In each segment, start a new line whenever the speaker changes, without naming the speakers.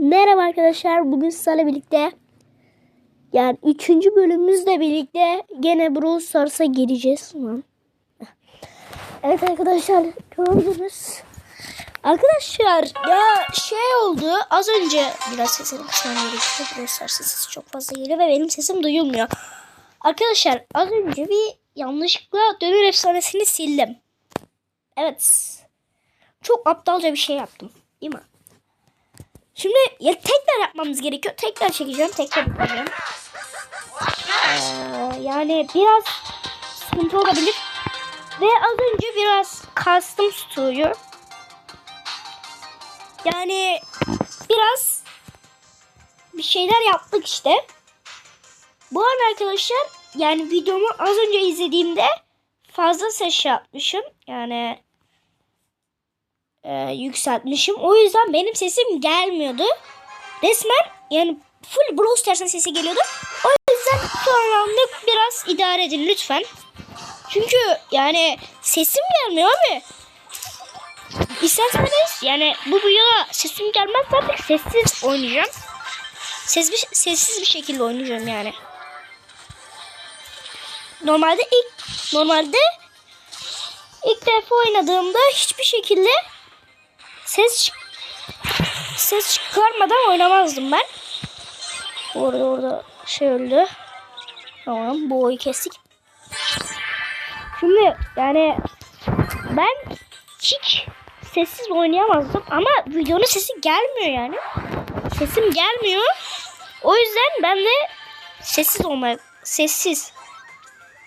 Merhaba arkadaşlar. Bugün sizlerle birlikte yani üçüncü bölümümüzle birlikte gene Brawl Stars'a gireceğiz. Evet arkadaşlar gördünüz. Arkadaşlar ya şey oldu az önce biraz sesini kısmam gerekiyor. Brawl Stars sesi çok fazla geliyor ve benim sesim duyulmuyor. Arkadaşlar az önce bir yanlışlıkla dönür efsanesini sildim. Evet. Çok aptalca bir şey yaptım. Değil mi? Şimdi ya tekrar yapmamız gerekiyor. Tekrar çekeceğim. Tekrar yapacağım. Ee, yani biraz sıkıntı olabilir. Ve az önce biraz kastım stoğu. Yani biraz bir şeyler yaptık işte. Bu arada arkadaşlar yani videomu az önce izlediğimde fazla ses yapmışım. Yani e, yükseltmişim. O yüzden benim sesim gelmiyordu. Resmen yani full Brawl Stars'ın sesi geliyordu. O yüzden son anlık biraz idare edin lütfen. Çünkü yani sesim gelmiyor abi. İsterseniz yani bu videoda sesim gelmez zaten sessiz oynayacağım. Ses, sessiz bir şekilde oynayacağım yani. Normalde ilk normalde ilk defa oynadığımda hiçbir şekilde ses ses çıkarmadan oynamazdım ben. Orada orada şey öldü. Tamam bu oyu kestik. Şimdi yani ben hiç sessiz oynayamazdım ama videonun sesi gelmiyor yani. Sesim gelmiyor. O yüzden ben de sessiz olmaya sessiz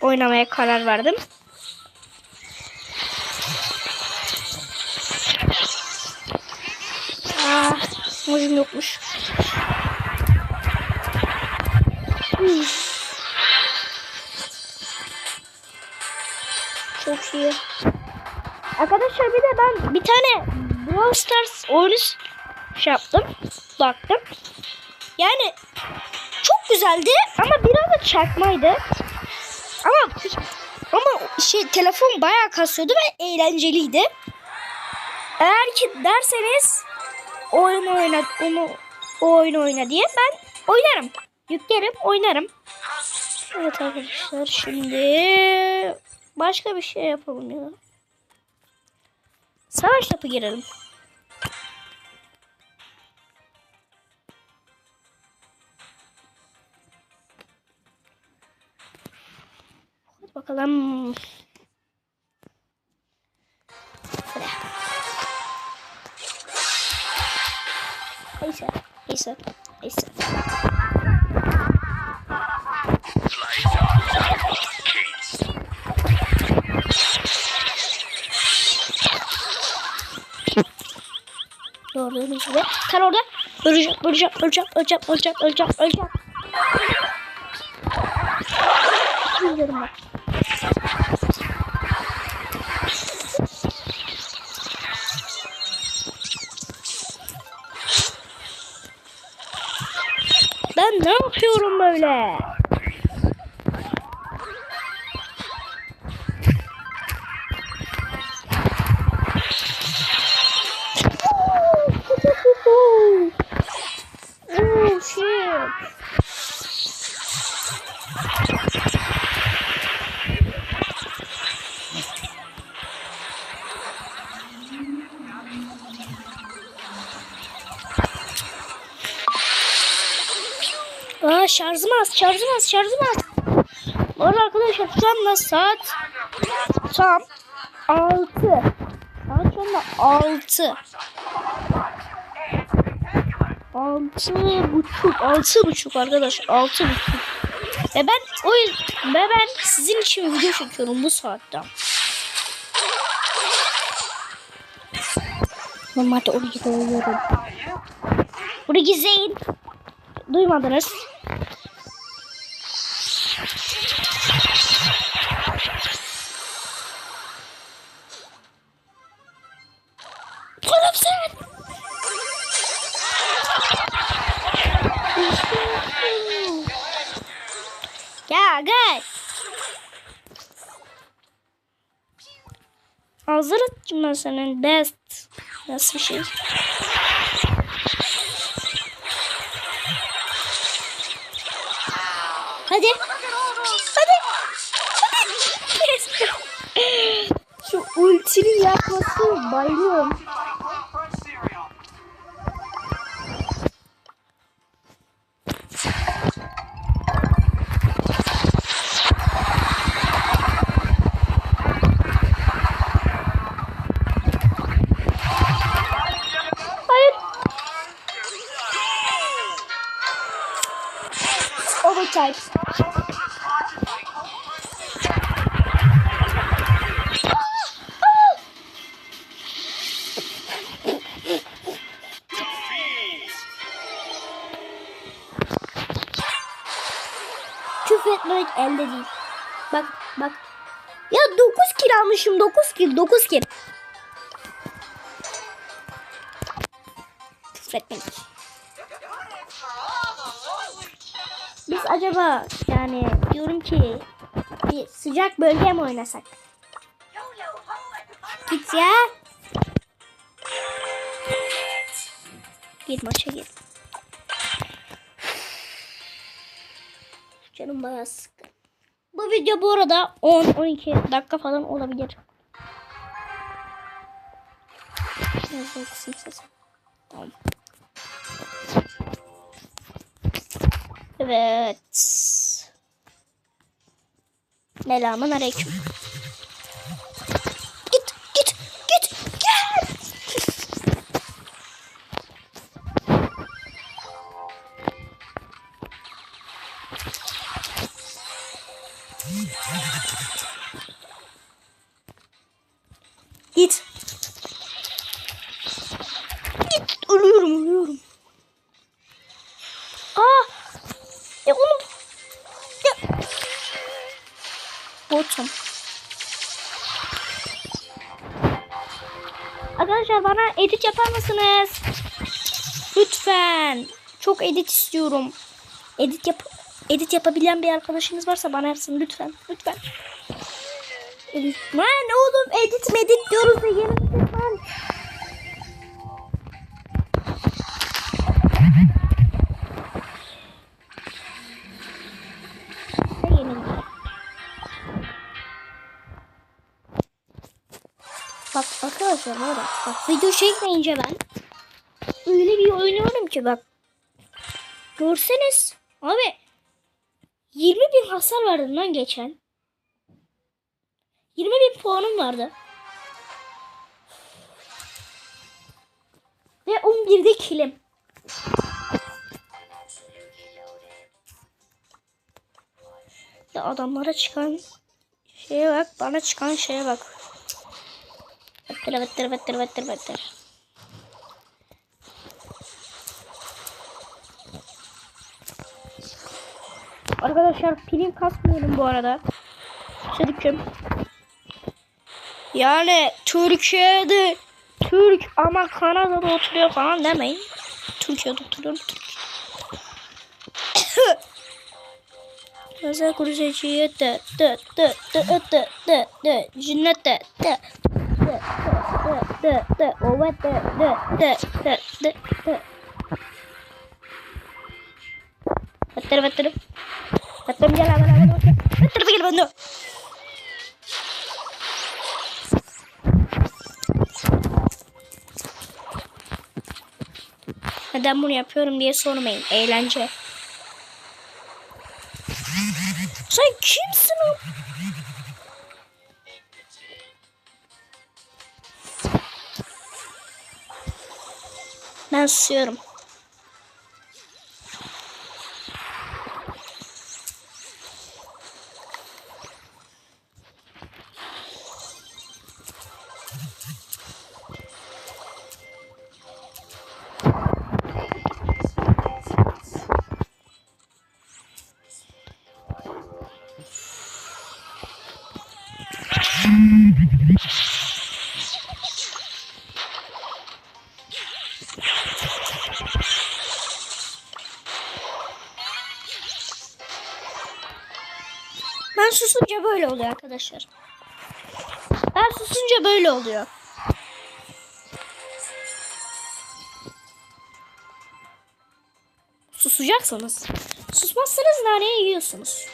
oynamaya karar verdim. Mojum yokmuş. Çok iyi. Arkadaşlar bir de ben bir tane Brawl Stars oyunu şey yaptım. Baktım. Yani çok güzeldi ama biraz da çakmaydı. Ama ama şey telefon bayağı kasıyordu ve eğlenceliydi. Eğer ki derseniz oyun oyna onu o oyunu oyna diye ben oynarım. Yüklerim, oynarım. Evet arkadaşlar şimdi başka bir şey yapalım ya. Savaş topu girelim. Hadi bakalım. Neyse, neyse, neyse. Gördüğünüz gibi. Sen orada. Öleceğim, öleceğim, öleceğim, öleceğim, öleceğim, öleceğim, öleceğim. Bilmiyorum ben. Ben ne yapıyorum böyle? Şarjım az, şarjım az. Bu arada arkadaşlar şu anda saat tam 6. Saat şu anda 6. Altı buçuk, altı buçuk arkadaş, altı buçuk. Ve ben o yüzden, ve ben sizin için video çekiyorum bu saatte. Normalde oraya gidiyorum. Burayı gizleyin. Duymadınız. Kolapsın. ya gel. Hazır ettim senin best. Nasıl bir şey? Hadi. Hadi. Hadi. Şu ultinin yakması bayılıyorum. Overtime. Küfretmek elde değil. Bak bak. Ya 9 kil almışım 9 kil 9 kil. Küfretmek. Acaba yani diyorum ki bir sıcak bölge mi oynasak? Git ya. Git maça git. Canım bayağı sıkkın. Bu video bu arada 10-12 dakika falan olabilir. Evet. Selamun aleyküm. Mısınız? Lütfen. Çok edit istiyorum. Edit yap edit yapabilen bir arkadaşınız varsa bana yapsın lütfen. Lütfen. Edit. Lan oğlum edit diyoruz da yemin video çekmeyince ben öyle bir oynuyorum ki bak. Görseniz abi 20 bin hasar verdim lan geçen. 20 bin puanım vardı. Ve 11'de kilim. Ya adamlara çıkan şeye bak, bana çıkan şeye bak. Vettır vettır vettır vettır vettır. Arkadaşlar prim kasmıyorum bu arada. Türk'üm. Yani Türkiye'de Türk ama Kanada'da oturuyor falan demeyin. Türkiye'de oturuyorum. Özel kurucuya de de de de de de de cinnete de de de de evet de de de de de de Better better Better gel hemen hemen Better gel bende Neden bunu yapıyorum diye sormayın. Eğlence. Sen kimsin? Ben Ben susunca böyle oluyor arkadaşlar. Ben susunca böyle oluyor. Susacaksınız. Susmazsanız naneyi yiyorsunuz.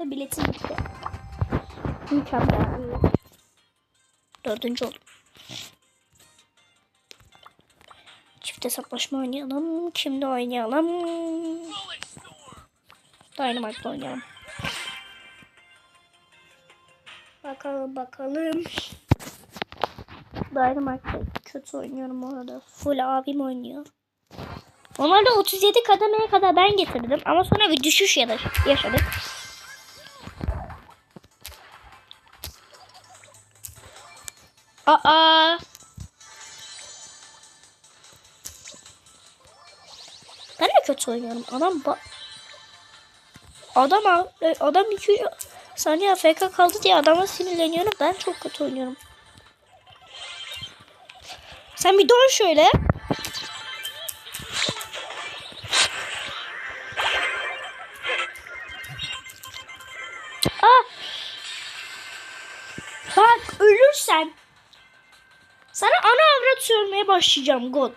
Ve biletim bitti. Mükemmel. Dördüncü oldum. Çift hesaplaşma oynayalım. Kimle oynayalım? Dynamite'la oynayalım. Bakalım bakalım. Dynamite'da kötü oynuyorum orada. Full abim oynuyor. Normalde 37 kademeye kadar ben getirdim ama sonra bir düşüş yaş- yaşadık. Aa. Ben de kötü oynuyorum. Adam ba Adam a- adam iki saniye AFK kaldı diye adama sinirleniyorum. Ben çok kötü oynuyorum. Sen bir dön şöyle. Ah! Bak ölürsen sana ana avrat sövmeye başlayacağım God.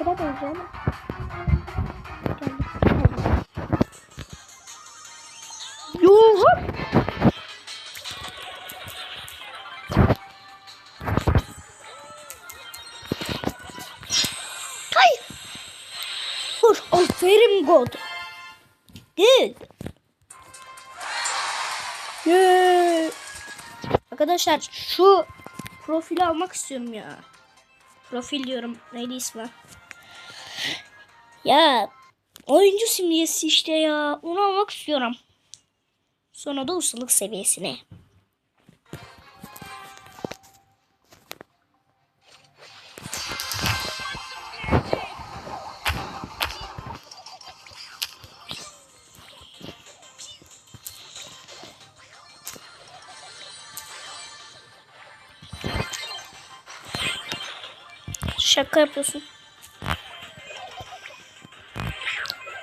Bırakmayacağım. Yuh! Hay! Vur, aferin God. Good. Yeah. Arkadaşlar şu profili almak istiyorum ya. Profil diyorum. Neydi ismi? Ya oyuncu simgesi işte ya. Onu almak istiyorum. Sonra da ustalık seviyesine. Şaka yapıyorsun.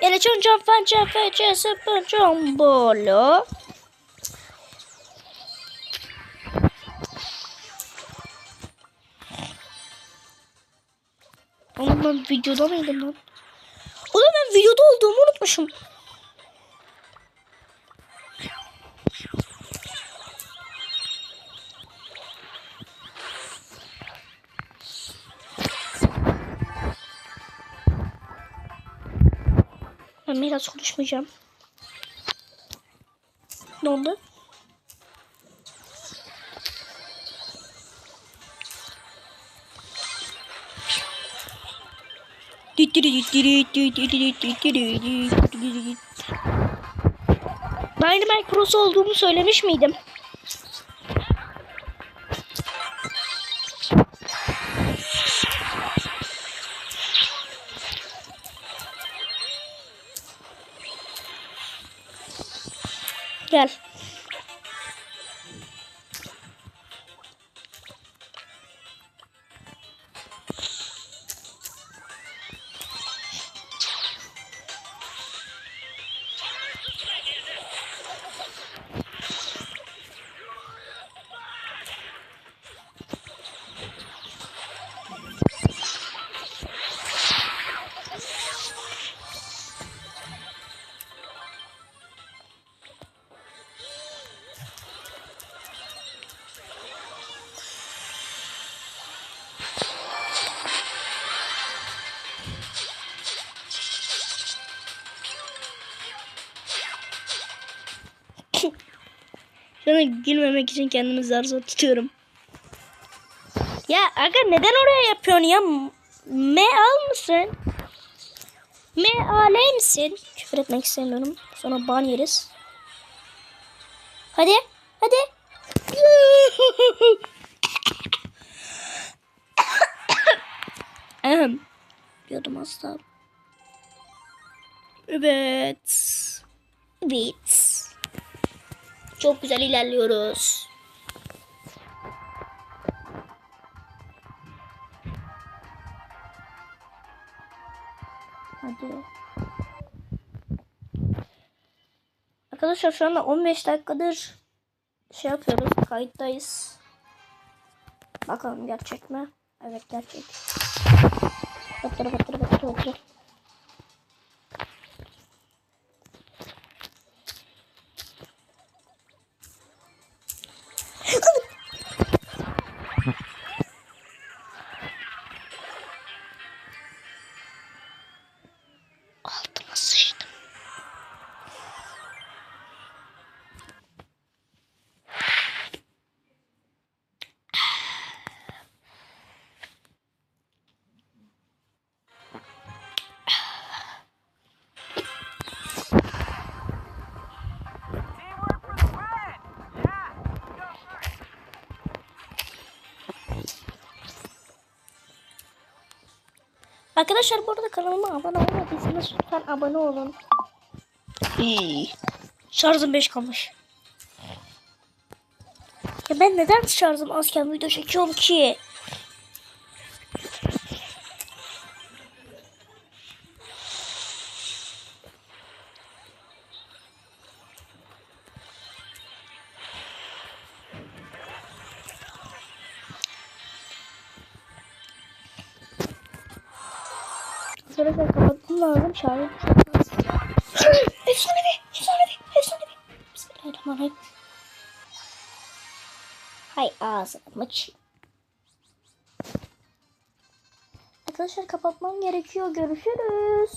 Ele çon çon fan çon fe çe sıpın çon bolo. Ben videoda mıydım lan? Oğlum ben videoda olduğumu unutmuşum. Ben biraz konuşmayacağım. Ne oldu? Dynamite Pro'su olduğumu söylemiş miydim? An gülmemek için kendimi zar zor tutuyorum. Ya aga neden oraya yapıyorsun ya? M al mısın? M ale misin? Küfür etmek istemiyorum. Sonra ban yeriz. Hadi. Hadi. Ahem. Diyordum asla. Evet. Evet. Çok güzel ilerliyoruz. Hadi. Arkadaşlar şu anda 15 dakikadır şey yapıyoruz. Kayıttayız. Bakalım gerçek mi? Evet gerçek. Batır batır batır batır. Arkadaşlar bu arada kanalıma abone olmadıysanız lütfen abone olun. İyi. Şarjım 5 kalmış. Ya ben neden şarjım azken video çekiyorum ki? Arkadaşlar kapatmam lazım. Şarjım çok az. Efsanevi, efsanevi, efsanevi. Bismillahirrahmanirrahim. Hay ağzına maç. Arkadaşlar kapatmam gerekiyor. Görüşürüz.